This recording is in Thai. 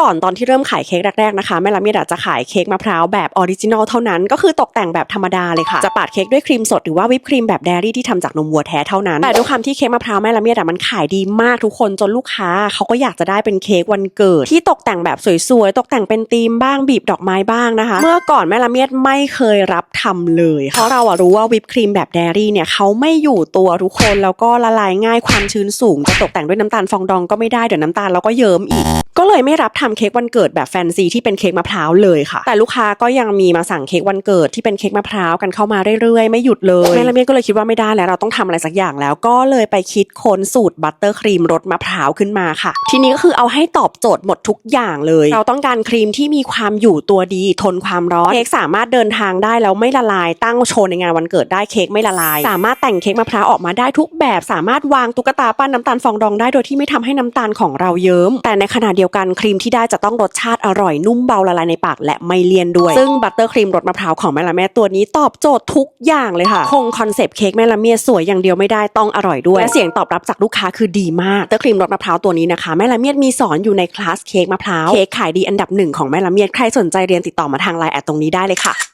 ก่อนตอนที่เริ่มขายเค้กแรกๆนะคะแม่ละเมียดาจะขายเค้กมะพร้าวแบบออริจินอลเท่านั้น ก็คือตกแต่งแบบธรรมดาเลยค่ะจะปาดเค้กด้วยครีมสดหรือว่าวิปครีมแบบเดรี่ที่ทำจากนมวัวแท้เท่านั้นแต่ด้วยความที่เค้กมะพร้าวแม่ละเมียดอะมันขายดีมากทุกคนจนลูกค้าเขาก็อยากจะได้เป็นเค้กวันเกิด ที่ตกแต่งแบบสวยๆตกแต่งเป็นธีมบ้างบีบดอกไม้บ้างนะคะ เมื่อก่อนแม่ละเมียดไม่เคยรับทำเลยเพราะเราอะรู้ว่าวิปครีมแบบเดรี่เนี่ยเขาไม่อยู่ตัวทุกคนแล้วก็ละลายง่ายความชื้นสูงจะตกแต่งด้วยน้ำตาลฟองดองก็ไม่ได้เดี๋ยวน้ำตาลเราก็เยิ้มอีก ก็เลยไม่รับทำเค้กวันเกิดแบบแฟนซีที่เป็นเค้กมะพร้าวเลยค่ะ แต่ลูกค้าก็ยังมีมาสั่งเค้กวันเกิดที่เป็นเค้กมะพร้าวกันเข้ามาเรื่อยๆ ไม่หยุดเลยแม่ละเมียดก็เลยคิดว่าไม่ได้แล้วเราต้องทำอะไรสักอย่างแล้ว ก็เลยไปคิดค้นสูตรบัตเตอร์ครีมรสมะพร้าวขึ้นมาค่ะ ทีนี้ก็คือเอาให้ตอบโจทย์หมดทุกอย่างเลย เราต้องการครีมที่มีความอยู่ตัวดีทนความร้อนเค้กสามารถเดินทางได้แล้วไม่ละลายตั้งโชว์ในงานวันเกิดได้เค้กไม่ละลาย สามารถแต่งเค้กมะพร้าวออกมาได้ทุกแบบ สามารถวางตุ๊กตาปั้นน้ำตาลฟองดองได้โดยที่ไม่ทำให้น้ำตาลของเราเยิ้มแต่ในขณะเดียวกันครีมที่ได้จะต้องรสชาติอร่อยนุ่มเบาละลายในปากและไม่เลี่ยนด้วย ซึ่งบัตเตอร์ครีมรสมะพร้าวของแม่ละแม่ตัวนี้ตอบโจทย์ทุกอย่างเลยค่ะ คงคอนเซปต์เค้กแม่ละเมียสวยอย่างเดียวไม่ได้ต้องอร่อยด้วยและเสียงตอบรับจากลูกค้าคือดีมากบัตเตอร์ครีมรสมะพร้าวตัวนี้นะคะแม่ละเมียดมีสอนอยู่ในคลาสเค้กมะพร้าวเค้กขายดีอันดับหนึ่งของแม่ละเมียดใครสนใจเรียนติดต่อมาทางไลน์แอดตรงนี้ได้เลยค่ะ